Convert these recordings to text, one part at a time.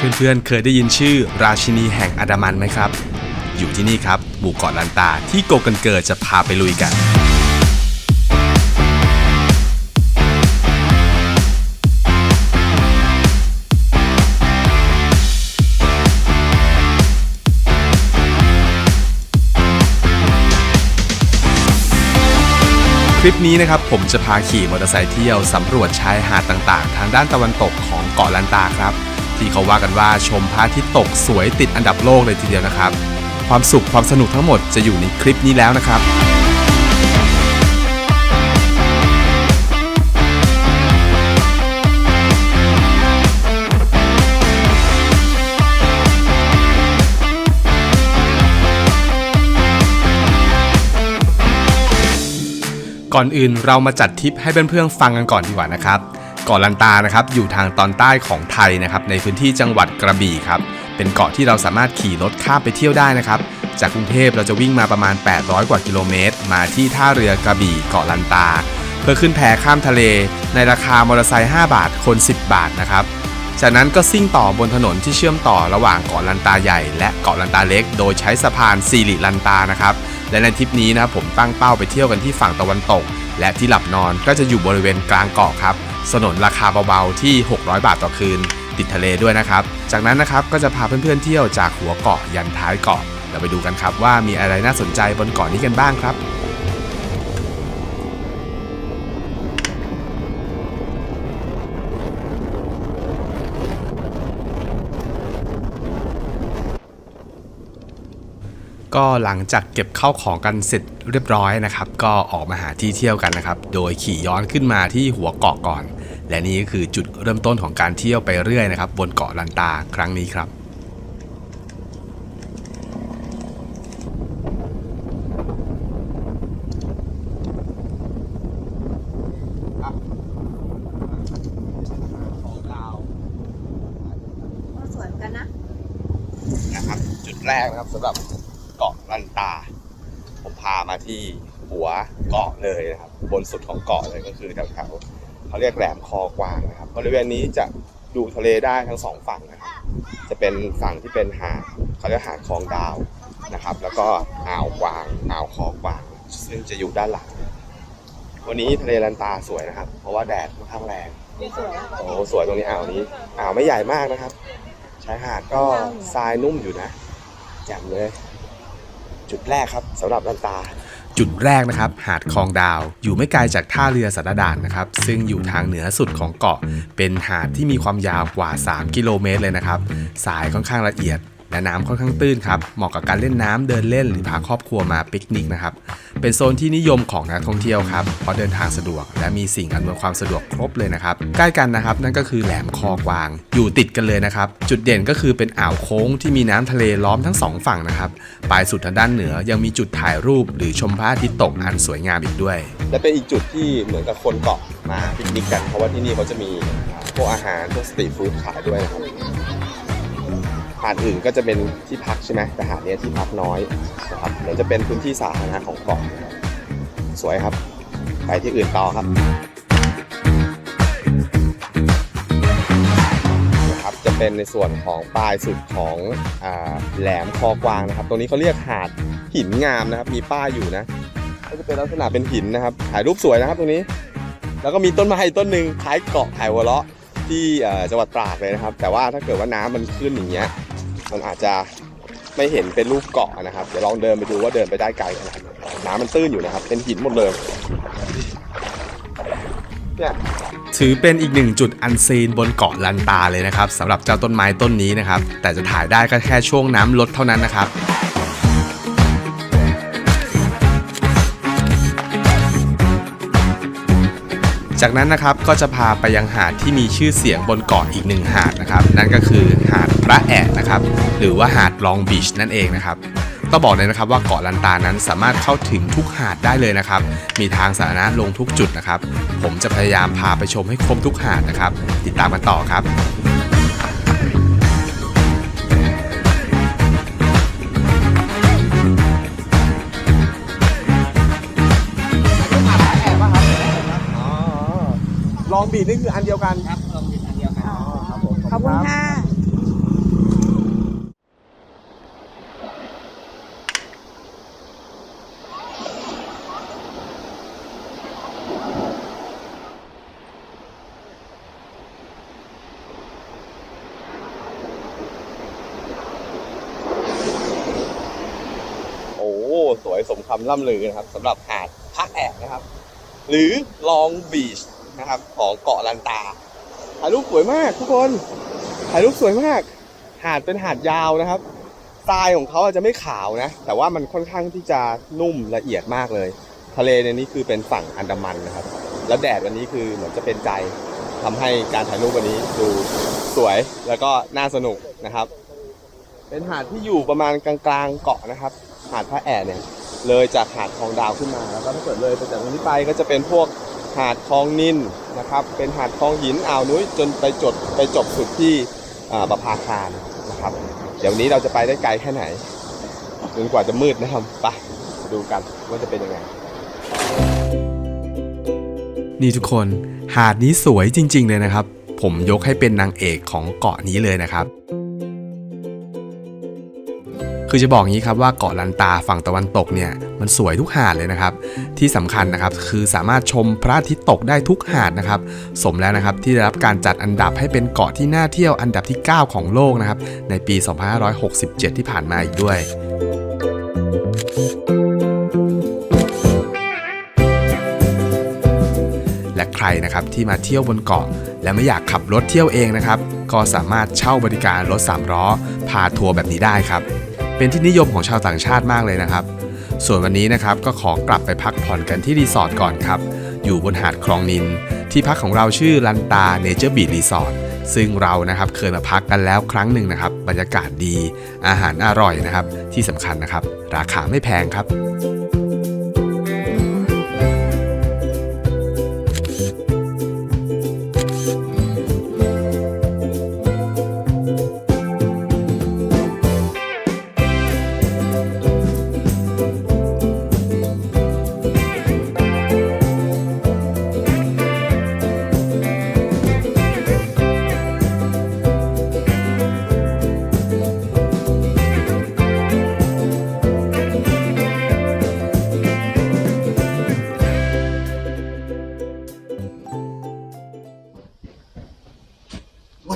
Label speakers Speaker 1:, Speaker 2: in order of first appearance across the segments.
Speaker 1: เพื่อนๆ เคยได้ยินชื่อราชินีแห่งอันดามันไหมครับ อยู่ที่นี่ครับหมู่เกาะลันตาที่โกกันเกิดจะพาไปลุยกันคลิปนี้นะครับผมจะพาขี่มอเตอร์ไซค์เที่ยวสำรวจชายหาดต่างๆ ทางด้านตะวันตกของเกาะลันตาครับ ที่เขาว่ากันว่าชมพระอาทิตย์ตกสวยติดอันดับโลกเลยทีเดียวนะครับ ความสุขความสนุกทั้งหมดจะอยู่ในคลิปนี้แล้วนะครับก่อนอื่นเรามาจัดทริปให้เพื่อนๆฟังกันก่อนดีกว่านะครับ กาะลันตานะครับอยู่ทางตอนใต้ของไทยนะครับในพื้นที่จังหวัดกระบี่ครับเป็นเกาะที่เราสามารถขี่รถข้ามไปเที่ยวได้นะครับจากกรุงเทพเราจะวิ่งมาประมาณ 800 กว่ากิโลเมตร มาที่ท่าเรือกระบี่เกาะลันตา เพื่อขึ้นแพข้ามทะเล ในราคามอเตอร์ไซค์5บาทคน 10 บาทนะครับจากนั้นก็ซิ่งต่อบนถนนที่เชื่อมต่อระหว่างเกาะลันตาใหญ่ และเกาะลันตาเล็ก โดยใช้สะพานซีริลันตานะครับและในทริปนี้นะครับผมตั้งเป้าไปเที่ยวกันที่ฝั่งตะวันตก และที่หลับนอนก็จะอยู่บริเวณกลางเกาะครับ สนนราคาเบาๆที่ 600 บาทต่อคืน ติดทะเลด้วยนะครับ จากนั้นนะครับก็จะพาเพื่อนๆเที่ยวจากหัวเกาะยันท้ายเกาะเราไปดูกันครับว่ามีอะไรน่าสนใจบนเกาะนี้กันบ้างครับ ก็หลังจากเก็บเข้าของกันเสร็จเรียบร้อยนะครับ ก็ออกมาหาที่เที่ยวกันนะครับ โดยขี่ย้อนขึ้นมาที่หัวเกาะก่อน และนี่ก็คือจุดเริ่มต้นของการเที่ยวไปเรื่อยนะครับ บนเกาะลันตาครั้งนี้ครับ
Speaker 2: ก็สวยเหมือนกันนะ
Speaker 1: นะครับจุดแรกนะครับสำหรับ เกาะลันตา ผมพามาที่หัวเกาะเลยนะครับ บนสุดของเกาะเลยก็คือแถวๆเขาเรียกแหลมคอกวางนะครับบริเวณนี้จะดูทะเลได้ทั้งสองฝั่งนะครับจะเป็นฝั่งที่เป็นหาดเขาเรียกหาดคลองดาวนะครับ แล้วก็อ่าวกวางอ่าวคอกวาง ซึ่งจะอยู่ด้านหลัง วันนี้ทะเลลันตาสวยนะครับ เพราะว่าแดดค่อนข้างแรง
Speaker 2: สวย
Speaker 1: โอ้โหสวยตรงนี้อ่าวนี้อ่าวไม่ใหญ่มากนะครับชายหาดก็ทรายนุ่มอยู่นะแจ่มเลย จุดแรกครับสำหรับลันตา จุดแรกนะครับหาดคลองดาว อยู่ไม่ไกลจากท่าเรือสัตดานนะครับ ซึ่งอยู่ทางเหนือสุดของเกาะ เป็นหาดที่มีความยาวกว่า 3 กิโลเมตรเลยนะครับ สายค่อนข้างละเอียด และน้ำค่อนข้างตื้นครับ เหมาะกับการเล่นน้ำเดินเล่นหรือพาครอบครัวมาปิกนิกนะครับ เป็นโซนที่นิยมของนักท่องเที่ยวครับ เพราะเดินทางสะดวก และมีสิ่งอำนวยความสะดวกครบเลยนะครับ ใกล้กันนะครับ นั่นก็คือแหลมคอกวาง อยู่ติดกันเลยนะครับ จุดเด่นก็คือเป็นอ่าวโค้งที่มีน้ำทะเลล้อมทั้งสองฝั่งนะครับ ปลายสุดทางด้านเหนือยังมีจุดถ่ายรูป หรือชมพระอาทิตย์ตกอันสวยงามอีกด้วย และเป็นอีกจุดที่เหมือนกับคนเกาะมาปิกนิกกัน เพราะว่าที่นี่เขาจะมีพวกอาหารพวกสตรีทฟู้ดขายด้วยนะครับ หาดอื่นก็จะเป็นที่พักใช่ไหมแต่หาดเนี้ยที่พักน้อยนะครับเดี๋ยวจะเป็นพื้นที่สาธารณะของเกาะสวยครับ ไปที่อื่นต่อครับนะครับ จะเป็นในส่วนของปลายสุดของอแหลมคอกวางนะครับ ตรงนี้เขาเรียกหาดหินงามนะครับ มีป้ายอยู่นะ ก็จะเป็นลักษณะเป็นหินนะครับ ถ่ายรูปสวยนะครับตรงนี้ แล้วก็มีต้นไม้ต้นหนึ่งคล้ายเกาะไผ่หัวเราะที่จังหวัดตราดเลยนะครับ แต่ว่าถ้าเกิดว่าน้ำมันขึ้นอย่างเงี้ย มันอาจจะไม่เห็นเป็นรูปเกาะนะครับ เดี๋ยวลองเดินไปดูว่าเดินไปได้ไกลขนาดไหนน้ำมันตื้นอยู่นะครับ เป็นหินหมดเลยเนี่ยถือเป็นอีกหนึ่งจุดอันซีนบนเกาะลันตาเลยนะครับสำหรับเจ้าต้นไม้ต้นนี้นะครับ แต่จะถ่ายได้ก็แค่ช่วงน้ำลดเท่านั้นนะครับ จากนั้นนะครับก็จะพาไปยังหาดที่มีชื่อเสียงบนเกาะอีกหนึ่งหาดนะครับ นั่นก็คือหาดพระแอะนะครับ หรือว่าหาดลองบีชนั่นเองนะครับต้องบอกเลยนะครับว่าเกาะลันตานั้นสามารถเข้าถึงทุกหาดได้เลยนะครับ มีทางสาธารณะลงทุกจุดนะครับ ผมจะพยายามพาไปชมให้ครบทุกหาดนะครับ ติดตามกันต่อครับีดนี่คืออันเดียวกัน
Speaker 3: ครับลมีดอันเดียวกันออครับผม
Speaker 2: ขอบคุณค่ะโอ้สวยสม
Speaker 3: คำล่ำลือนะครับสำหรับหาดพักแอกนะครับ หรือลองบีช นะครับ ของเกาะลันตาถ่ายรูปสวยมากทุกคนถ่ายรูปสวยมาก หาดเป็นหาดยาวนะครับทรายของเขาอาจจะไม่ขาวนะ แต่ว่ามันค่อนข้างที่จะนุ่มละเอียดมากเลย ทะเลในนี้คือเป็นฝั่งอันดามันนะครับ แล้วแดดวันนี้คือเหมือนจะเป็นใจทำให้การถ่ายรูปวันนี้ดูสวยแล้วก็น่าสนุกนะครับ เป็นหาดที่อยู่ประมาณกลางๆเกาะนะครับ หาดพระแอะเนี่ยเลยจากหาดคลองดาวขึ้นมาแล้วก็ถ้าเกิดเลยไปจากตรงนี้ไปก็จะเป็นพวก หาดคลองนินนะครับ เป็นหาดคลองหินอ่าวนุ้ยจนไปจดไปจบสุดที่ประภาคารนะครับ เดี๋ยวนี้เราจะไปได้ไกลแค่ไหนจนกว่าจะมืดนะครับไปดูกันว่าจะเป็นยังไง
Speaker 1: นี่ทุกคนหาดนี้สวยจริง ๆ เลยนะครับ ผมยกให้เป็นนางเอกของเกาะนี้เลยนะครับ คือจะบอกงี้ครับว่าเกาะลันตาฝั่งตะวันตกเนี่ยมันสวยทุกหาดเลยนะครับ ที่สำคัญนะครับคือสามารถชมพระอาทิตย์ตกได้ทุกหาดนะครับ สมแล้วนะครับที่ได้รับการจัดอันดับให้เป็นเกาะที่น่าเที่ยวอันดับที่ 9 ของโลกนะครับในปี 2567 ที่ผ่านมาอีกด้วยและใครนะครับที่มาเที่ยวบนเกาะ และไม่อยากขับรถเที่ยวเองนะครับ ก็สามารถเช่าบริการรถ3ล้อ พาทัวร์แบบนี้ได้ครับ เป็นที่นิยมของชาวต่างชาติมากเลยนะครับ ส่วนวันนี้นะครับก็ขอกลับไปพักผ่อนกันที่รีสอร์ทก่อนครับ อยู่บนหาดคลองนิน ที่พักของเราชื่อลันตาเนเจอร์บีรีสอร์ทซึ่งเรานะครับเคยมาพักกันแล้วครั้งหนึ่งนะครับ บรรยากาศดีอาหารอร่อยนะครับ ที่สำคัญนะครับ ราคาไม่แพงครับ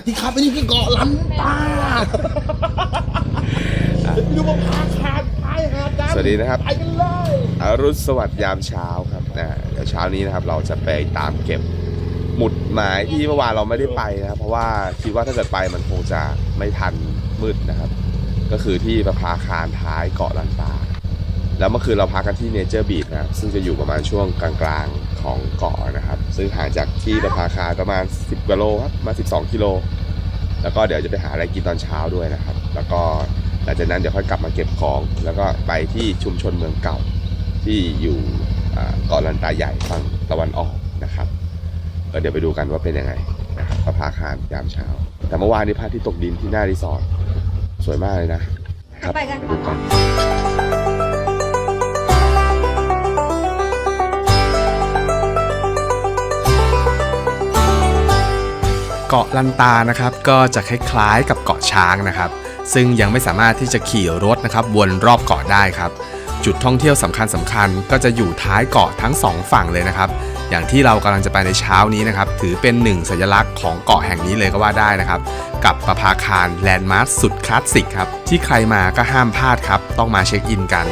Speaker 4: ดีครับอันนี้คือเกาะลันตาดูมาพาขาดพายหาดกัน
Speaker 3: สวัสดีนะครับ
Speaker 4: ไปกันเลย
Speaker 3: อรุณสวัสดิ์ยามเช้าครับนะเดี๋ยวเช้านี้นะครับเราจะไปตามเก็บหมุดหมายที่เมื่อวานเราไม่ได้ไปนะครับ เพราะว่าคิดว่าถ้าเกิดไปมันคงจะไม่ทันมืดนะครับ ก็คือที่ประภาคารท้ายเกาะลันตา แล้วเมื่อคืนเราพักกันที่เนเจอร์บีชนะครับซึ่งจะอยู่ประมาณช่วงกลางๆของเกาะนะครับ ซึ่งห่างจากที่ประภาคารประมาณ 10กิโลครับประมาณ12 กิโล แล้วก็เดี๋ยวจะไปหาอะไรกินตอนเช้าด้วยนะครับ แล้วก็หลังจากนั้นเดี๋ยวค่อยกลับมาเก็บของ แล้วก็ไปที่ชุมชนเมืองเก่า ที่อยู่อ่าเกาะลันตาใหญ่ฝั่งตะวันออกนะครับเออเดี๋ยวไปดูกันว่าเป็นยังไงนะครับประภาคารยามเช้า แต่เมื่อวานนี้พระอาที่ตกดินที่หน้ารีสอร์ทสวยมากเลยนะครับ
Speaker 2: ไปกัน
Speaker 1: เกาะลันตานะครับ ก็จะคล้ายๆกับเกาะช้างนะครับ ซึ่งยังไม่สามารถที่จะขี่รถนะครับวนรอบเกาะได้ครับ จุดท่องเที่ยวสำคัญสคัญๆก็จะอยู่ท้ายเกาะทั้งสองฝั่งเลยนะครับ อย่างที่เรากำลังจะไปในเช้านี้นะครับ ถือเป็นหนึ่งสัญลักษณ์ของเกาะแห่งนี้เลยก็ว่าได้นะครับ กับประภาคารแลนด์มาร์คสุดคลาสสิกครับ ที่ใครมาก็ห้ามพลาดครับ ต้องมาเช็คอินกัน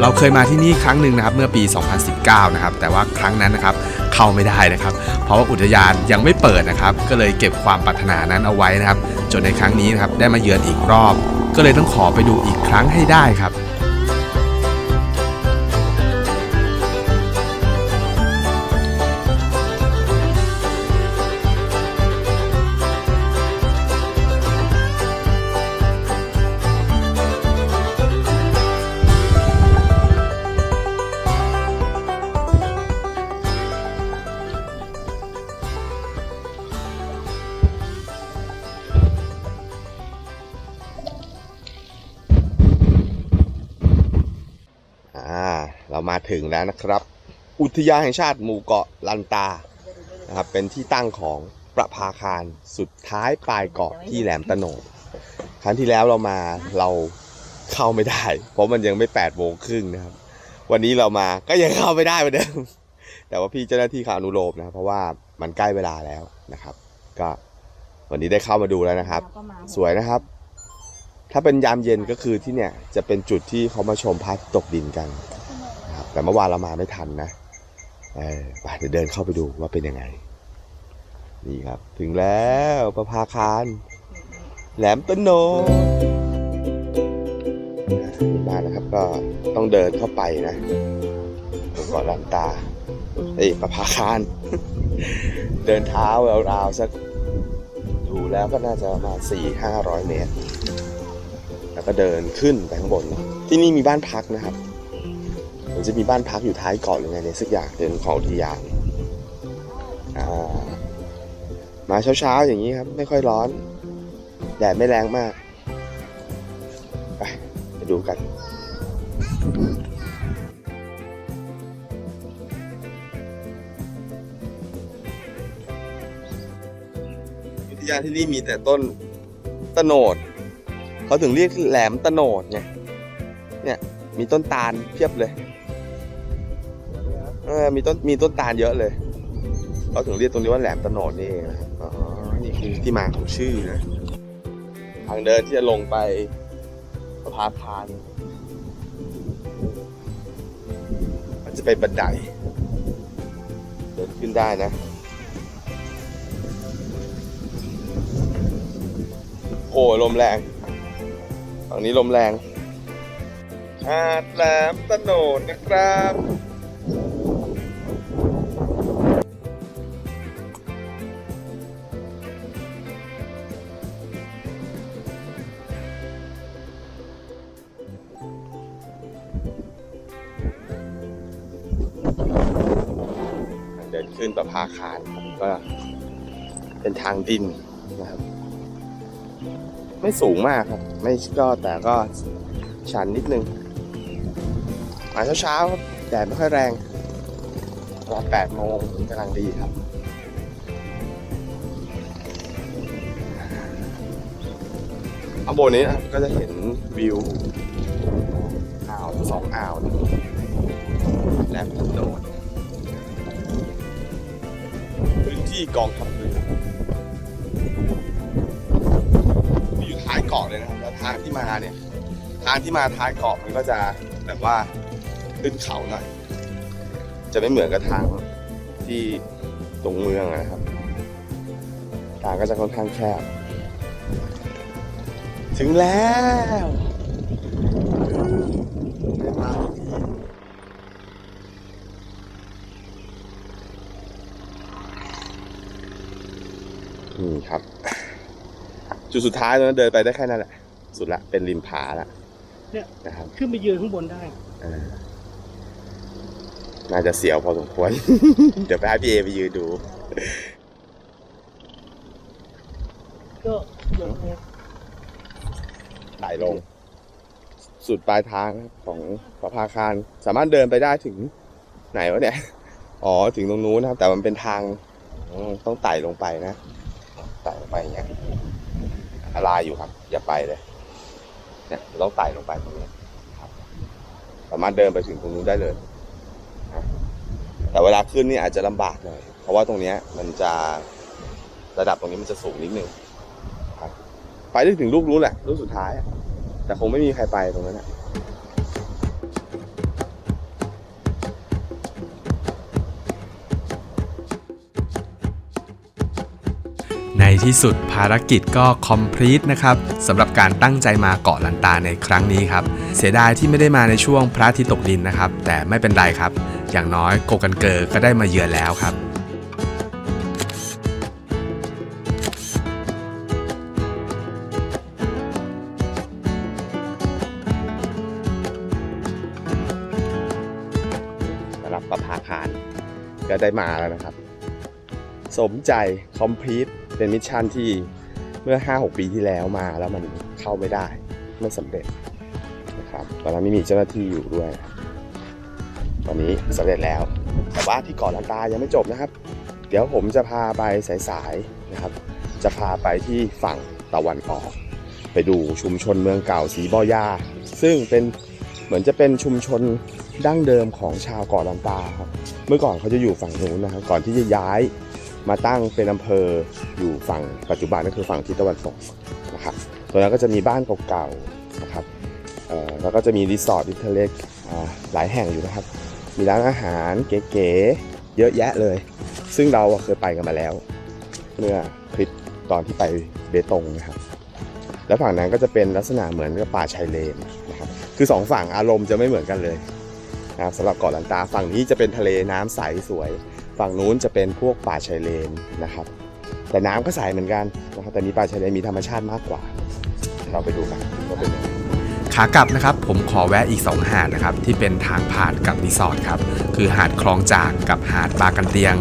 Speaker 1: เราเคยมาที่นี่ครั้งหนึ่งนะครับเมื่อปี 2019 นะครับแต่ว่าครั้งนั้นนะครับเข้าไม่ได้นะครับ เพราะว่าอุทยานยังไม่เปิดนะครับ ก็เลยเก็บความปรารถนานั้นเอาไว้นะครับ จนในครั้งนี้นะครับได้มาเยือนอีกรอบ ก็เลยต้องขอไปดูอีกครั้งให้ได้ครับ
Speaker 3: เรามาถึงแล้วนะครับ อุทยานแห่งชาติหมู่เกาะลันตานะครับเป็นที่ตั้งของประภาคารสุดท้ายปลายเกาะที่แหลมตะโนดครั้งที่แล้วเรามาเราเข้าไม่ได้ เพราะมันยังไม่แปดโมงครึ่งนะครับ วันนี้เรามาก็ยังเข้าไม่ได้เหมือนเดิมแต่ว่าพี่เจ้าหน้าที่เขาอนุโลมนะครับเพราะว่ามันใกล้เวลาแล้วนะครับ ก็วันนี้ได้เข้ามาดูแล้วนะครับ สวยนะครับ ถ้าเป็นยามเย็นก็คือที่เนี่ยจะเป็นจุดที่เขามาชมพระอาทิตย์ตกดินกันนะ แต่เมื่อวานเรามาไม่ทันนะเออไปเดี๋ยวเดินเข้าไปดูว่าเป็นยังไง นี่ครับ ถึงแล้วประภาคาร แหลมตะโนดนี่มานะครับก็ต้องเดินเข้าไปนะตรงเกาะลันตาเอ้ยประภาคาร เดินเท้าราวๆสักดูแล้วก็น่าจะประมาณสี่ห้าร้อยเมตร แล้วก็เดินขึ้นไปข้างบน ที่นี่มีบ้านพักนะครับ มันจะมีบ้านพักอยู่ท้ายเกาะหรือไงเนี่ยสักอย่างเป็นของอุทยานมาเช้าๆอย่างนี้ครับ ไม่ค่อยร้อน แดดไม่แรงมาก ไปไปดูกันอุทยานที่นี่มีแต่ต้นตะโนดเขาถึงเรียกแหลมตะโนดไงเนี่ยมีต้นตาลเพียบเลย ออมีต้นมีต้นตาลเยอะเลยเขาถึงเรียกตรงนี้ว่าแหลมตะโนดนี่เองนะครับอ๋อนี่คือที่มาของชื่อนะทางเดินที่จะลงไปสะพานพานมันจะเป็นบันได เดินขึ้นได้นะโอ้ลมแรงฝั่งนี้ลมแรงหาดแหลมตะโนดนะครับ เดินขึ้นประภาคารครับก็เป็นทางดินนะครับ ไม่สูงมากครับ ไม่ก็แต่ก็ชันนิดนึงมาเช้าๆครับแดดไม่ค่อยแรงประมาณแปดโมงกำลังดีครับข้างบนนี้นะก็จะเห็นวิวอ่าวสองอ่าวนะ แหลมตะโนพื้นที่กองทัพเรืออยู่ท้ายเกาะเลยนะครับแล้วทางที่มาเนี่ยทางที่มาท้ายเกาะมันก็จะแบบว่าขึ้นเขาหน่อย จะไม่เหมือนกับทางที่ตรงเมืองนะครับทางก็จะค่อนข้างแคบ ถึงแล้วได้มา นี่ครับ จุดสุดท้ายตรงนั้นเดินไปได้แค่นั้นแหละ สุดละเป็นริมผาละ
Speaker 4: เนี่ย
Speaker 3: นะครับ
Speaker 4: ขึ้นไปยืนข้างบนได้
Speaker 3: เออน่าจะเสียวพอสมควร เดี๋ยวไปให้พี่เอไปยืนดู
Speaker 4: ก็ลง
Speaker 3: ไหลลง สุดปลายทางของประภาคาร สามารถเดินไปได้ถึงไหนวะเนี่ย อ๋อ ถึงตรงนู้นนะครับ แต่มันเป็นทางอืมต้องไต่ลงไปนะ ไต่ลงไปอย่างเงี้ยอันตรายอยู่ครับ อย่าไปเลย เนี่ยต้องไต่ลงไปตรงนี้ครับสามารถเดินไปถึงตรงนู้นได้เลย แต่เวลาขึ้นนี่อาจจะลำบากหน่อยเพราะว่าตรงเนี้ยมันจะระดับตรงนี้มันจะสูงนิดนึงครับไปได้ถึงลูกนู้นแหละ ลูกสุดท้าย แต่คงไม่มีใครไปตรงนั้นอะ
Speaker 1: ที่สุดภารกิจก็คอมพลีทนะครับสำหรับการตั้งใจมาเกาะลันตาในครั้งนี้ครับ เสียดายที่ไม่ได้มาในช่วงพระอาทิตย์ตกดินนะครับ แต่ไม่เป็นไรครับ อย่างน้อยโกกันเกอร์ก็ได้มาเยือนแล้วครับ
Speaker 3: สำหรับประภาคารก็ได้มาแล้วนะครับ สมใจคอมพลีท เป็นมิชชั่นที่เมื่อ 5-6 ปีที่แล้วมาแล้วมันเข้าไม่ได้ ไม่สำเร็จนะครับตอนนั้นไม่มีเจ้าหน้าที่อยู่ด้วย ตอนนี้สำเร็จแล้ว แต่ว่าที่เกาะลันตายังไม่จบนะครับ เดี๋ยวผมจะพาไปสายๆนะครับ จะพาไปที่ฝั่งตะวันออก ไปดูชุมชนเมืองเก่าสีบอยา ซึ่งเป็นเหมือนจะเป็นชุมชนดั้งเดิมของชาวเกาะลันตาครับเมื่อก่อนเขาจะอยู่ฝั่งนู้นนะครับก่อนที่จะย้าย มาตั้งเป็นอำเภออยู่ฝั่งปัจจุบันก็คือฝั่งทิศตะวันตกนะครับตรงนั้นก็จะมีบ้านเก่าๆนะครับแล้วก็จะมีรีสอร์ทริทเลอ่าหลายแห่งอยู่นะครับ มีร้านอาหารเก๋ๆเยอะแยะเลย ซึ่งเราเคยไปกันมาแล้ว เมื่อคลิปตอนที่ไปเบตงนะครับ แล้วฝั่งนั้นก็จะเป็นลักษณะเหมือนกับป่าชายเลนนะครับ คือสองฝั่งอารมณ์จะไม่เหมือนกันเลยนะครับสำหรับเกาะลันตาฝั่งนี้จะเป็นทะเลน้ำใสสวย ฝั่งนู้นจะเป็นพวกป่าชายเลนนะครับ แต่น้ำก็ใสเหมือนกันนะครับแต่นี้ป่าชายเลนมีธรรมชาติมากกว่า เราไปดูกันว่าเป็นยังไง
Speaker 1: ขากลับนะครับผมขอแวะอีก 2 หาดนะครับที่เป็นทางผ่านกับรีสอร์ทครับคือหาดคลองจากกับหาดบากันเตียง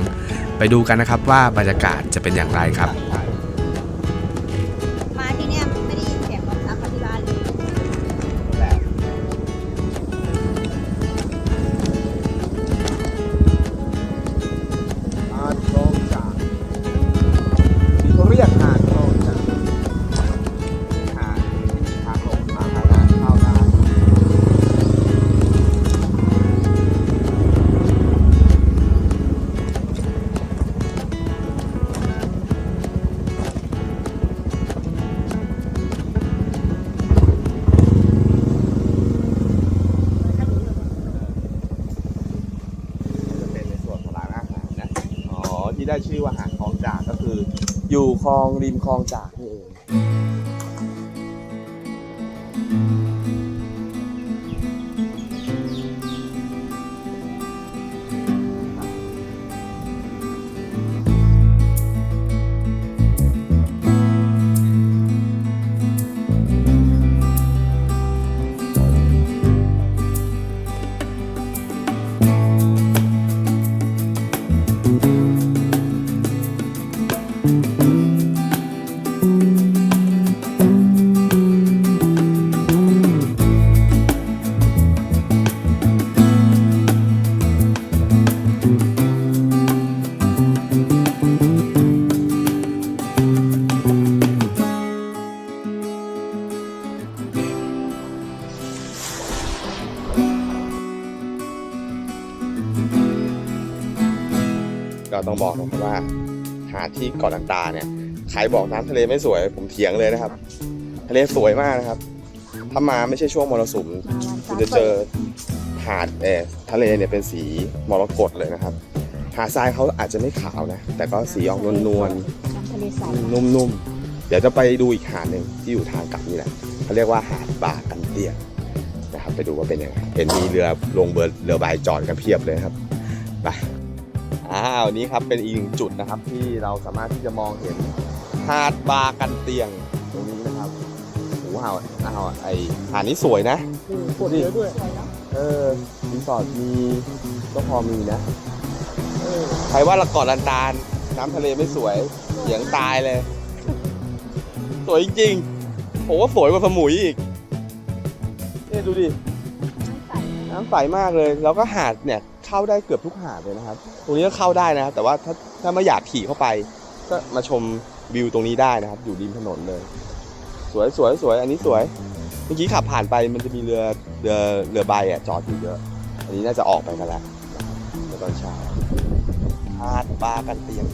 Speaker 1: ไปดูกันนะครับว่าบรรยากาศจะเป็นอย่างไรครับ
Speaker 3: อยู่คลองริมคลองจากนี่เอง ต้องบอกนะครับว่า หาดที่เกาะลันตาเนี่ยใครบอกน้ำทะเลไม่สวยผมเถียงเลยนะครับ ทะเลสวยมากนะครับ ถ้ามาไม่ใช่ช่วงมรสุมคุณจะเจอหาดเออทะเลเนี่ยเป็นสีมรกตเลยนะครับ หาดทรายเขาอาจจะไม่ขาวนะ แต่ก็สีออกนวล
Speaker 2: ทะเลใส
Speaker 3: ๆนุ่มๆเดี๋ยวจะไปดูอีกหาดหนึ่งที่อยู่ทางกลับนี่แหละเขาเรียกว่าหาดบากันเตียนะครับ ไปดูว่าเป็นยังไงเห็นมีเรือลงเบอร์เรือใบจอดกันเพียบเลยครับไป อ้าวันนี้ครับเป็นอีกหนึ่งจุดนะครับที่เราสามารถที่จะมองเห็นหาดบากันเตียงตรงนี้นะครับโอ้โหหาดอ้าวไอหาดนี้สวยนะ
Speaker 4: อืมฝนเยอะด้วย
Speaker 3: เออรีสอร์ทมีก็พอมีนะใครว่าละเกาะลันตาลน้ำทะเลไม่สวยเสียงตายเลย สวยจริงๆผมว่าสวยกว่าสมุยอีกเนี่ยดูดิน้ำใสมากเลย แล้วก็หาดเนี่ย เข้าได้เกือบทุกหาดเลยนะครับ ตรงนี้ก็เข้าได้นะครับ แต่ว่าถ้าถ้าไม่อยากขี่เข้าไป ก็มาชมวิวตรงนี้ได้นะครับ อยู่ริมถนนเลย สวยสวยสวยอันนี้สวย เมื่อกี้ขับผ่านไปมันจะมีเรือเรือเรือใบอะจอดอยู่เยอะ อันนี้น่าจะออกไปกันแล้วตอนเช้าหาดปลากันเตียง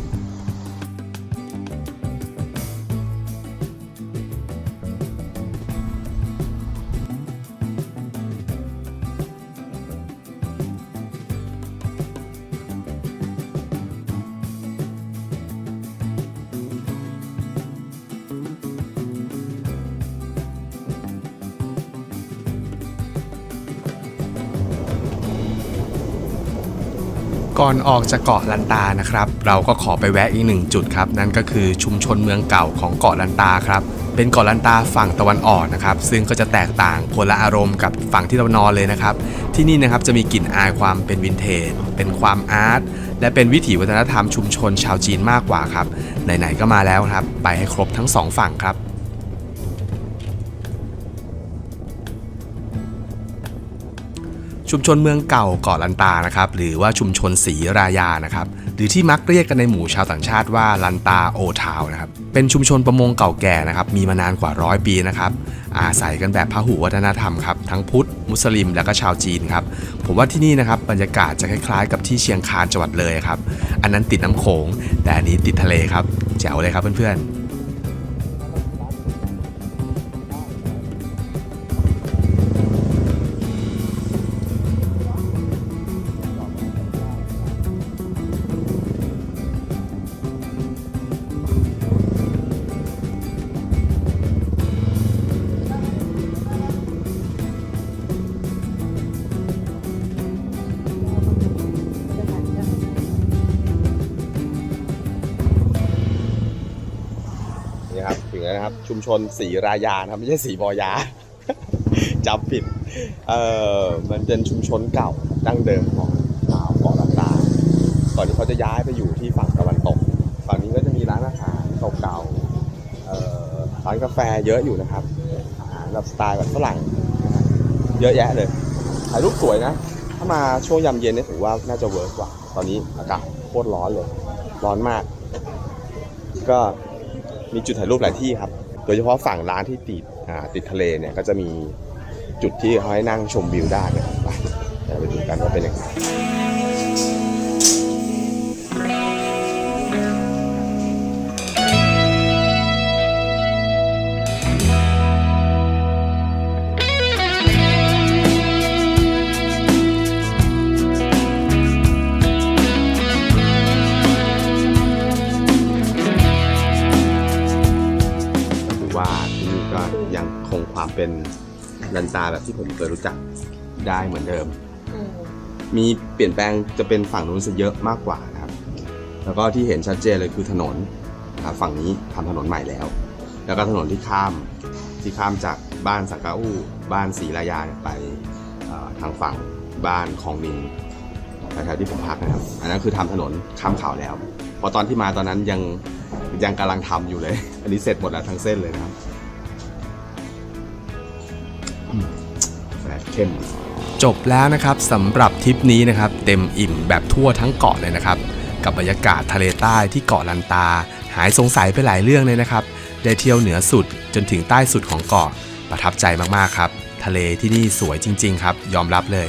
Speaker 1: ก่อนออกจากเกาะลันตานะครับ เราก็ขอไปแวะอีกหนึ่งจุดครับนั่นก็คือชุมชนเมืองเก่าของเกาะลันตาครับเป็นเกาะลันตาฝั่งตะวันออกนะครับซึ่งก็จะแตกต่างคนละอารมณ์กับฝั่งที่เรานอนเลยนะครับ ที่นี่นะครับจะมีกลิ่นอายความเป็นวินเทจเป็นความอาร์ตและเป็นวิถีวัฒนธรรมชุมชนชาวจีนมากกว่าครับไหนๆก็มาแล้วครับ ไปให้ครบทั้งสองฝั่งครับ ชุมชนเมืองเก่าเกาะลันตานะครับหรือว่าชุมชนศรีรายานะครับหรือที่มักเรียกกันในหมู่ชาวต่างชาติว่าลันตาโอทาวนะครับเป็นชุมชนประมงเก่าแก่นะครับมีมานานกว่าร้อยปีนะครับอาศัยกันแบบพหุวัฒนธรรมครับทั้งพุทธ มุสลิม และก็ชาวจีนครับผมว่าที่นี่นะครับบรรยากาศจะคล้ายๆ กับที่เชียงคานจังหวัดเลยครับอันนั้นติดน้ำโขงแต่อันนี้ติดทะเลครับแจ๋วเลยครับเพื่อนๆ
Speaker 3: นะครับ ชุมชนสีรายานะครับไม่ใช่สีบอยาจำผิดเออมันเป็นชุมชนเก่าดั้งเดิมของชาวเกาะลันตาก่อนที่เขาจะย้ายไปอยู่ที่ฝั่งตะวันตก ฝั่งนี้ก็จะมีร้านอาหารเก่าๆร้านกาแฟเยอะอยู่นะครับอาหารแบบสไตล์แบบฝรั่งเยอะแยะเลยถ่ายรูปสวยนะ ถ้ามาช่วงยามเย็นเนี่ยถือว่าน่าจะเวิร์กกว่า ตอนนี้อากาศโคตรร้อนเลย ร้อนมาก ก็ มีจุดถ่ายรูปหลายที่ครับ โดยเฉพาะฝั่งร้านที่ติดติดทะเลเนี่ยก็จะมีจุดที่เขาให้นั่งชมวิวได้นะครับไปไปดูกันว่าเป็นยังไง ผมเคยรู้จักได้เหมือนเดิมมีเปลี่ยนแปลงจะเป็นฝั่งนู้นซะเยอะมากกว่านะครับ แล้วก็ที่เห็นชัดเจนเลยคือถนนนะครับฝั่งนี้ทำถนนใหม่แล้ว แล้วก็ถนนที่ข้ามที่ข้ามจากบ้านสังกาอู้บ้านศรีรายาเนี่ยไปเอ่อทางฝั่งบ้านของนินแถวๆที่ผมพักนะครับ อันนั้นคือทำถนนข้ามเขาแล้วพอตอนที่มาตอนนั้นยังยังกำลังทำอยู่เลย อันนี้เสร็จหมดแล้วทั้งเส้นเลยนะครับ เข้ม
Speaker 1: จบแล้วนะครับสำหรับทริปนี้นะครับ เต็มอิ่มแบบทั่วทั้งเกาะเลยนะครับ กับบรรยากาศทะเลใต้ที่เกาะลันตา หายสงสัยไปหลายเรื่องเลยนะครับ ได้เที่ยวเหนือสุดจนถึงใต้สุดของเกาะประทับใจมากๆครับ ทะเลที่นี่สวยจริง ๆ ครับ ยอมรับเลย